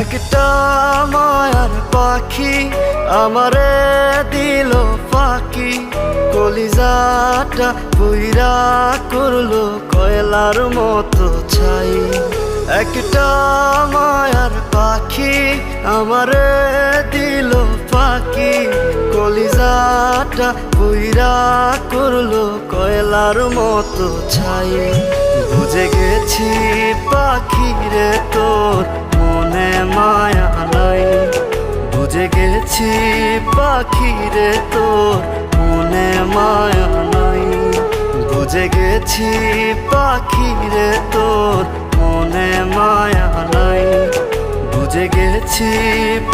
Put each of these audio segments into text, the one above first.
একটা মায়ার পাখি আমারে দিল পাখি কলিজাটা পুইরা করল কয়লার মতো ছাই। একটা মায়ার পাখি আমারে দিল পাখি কলিজাটা পুইরা করল কয়লার মতো ছাই। বুঝে গেছি পাখি রে তোর বুঝে পাখিরে তোর মনে মায়া নাই। বুঝে গেছি পাখি রে তোর মনে মায়া নাই। বুঝে গেছি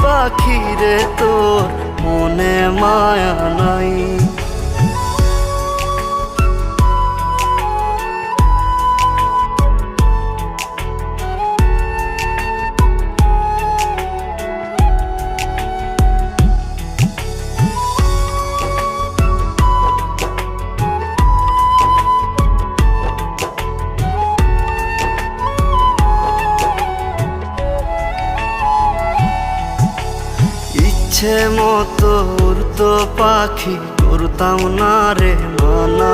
পাখি রে তোর মনে মায়া নাই। ইচ্ছে মতো উড়তো পাখি করতাম না রে মানা।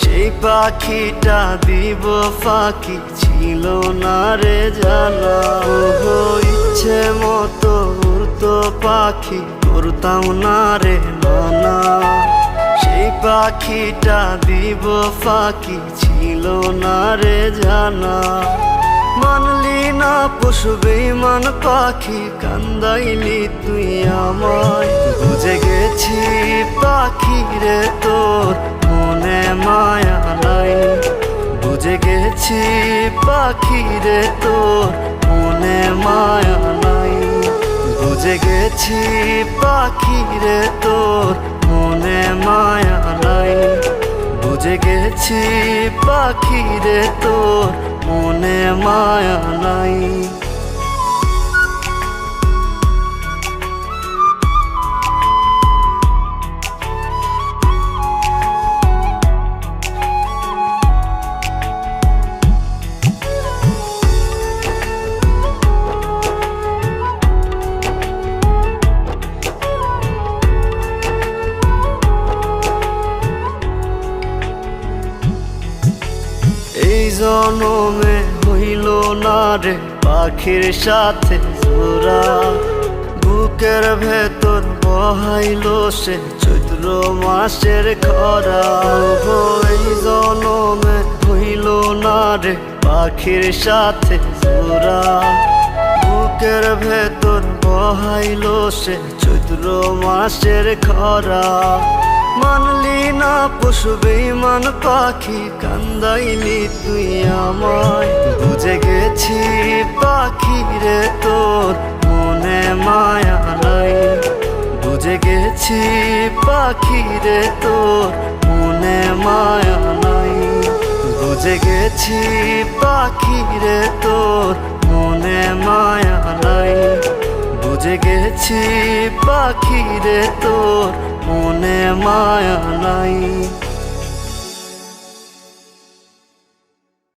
সেই পাখিটা দিব ফাঁকি, ছিল না রে জানা। ওহো ইচ্ছে মতো উড়তো পাখি করতাম না রে মানা। সেই পাখিটা দিব ফাঁকি, ছিল না রে জানা। মানলি না পশু বেমান পাখি, কান্দাইলি তুই আমায়। বুঝে গেছি পাখি রে তোর মনে মায়া নাই। বুঝে গেছি পাখি রে তোর মনে মায়া নাই। বুঝে গেছি পাখি রে তোর মনে মায়া নাই। বুঝে গেছি পাখি রে তোর মনে মায়া নাই। জনমে হইল না রে পাখির সাথে জোড়া। বুকের ভেতর বহাইল সে চৈত্র মাসের খরা। এই জনমে হইল না রে পাখির সাথে জোড়া। বুকের ভেতর বহাইল সে চৈত্র মাসের খরা। মানলি না পশু বেমান পাখি, কান্দাইলি তুই আমায়। বুঝে গেছি পাখি রে তোর মনে মায়া নাই। বুঝে গেছি পাখি রে তোর মনে মায়া নাই। বুঝে গেছি পাখি রে তোর মনে মায়া নাই। বুঝে গেছি পাখি রে তোর মনে মায়া নাই।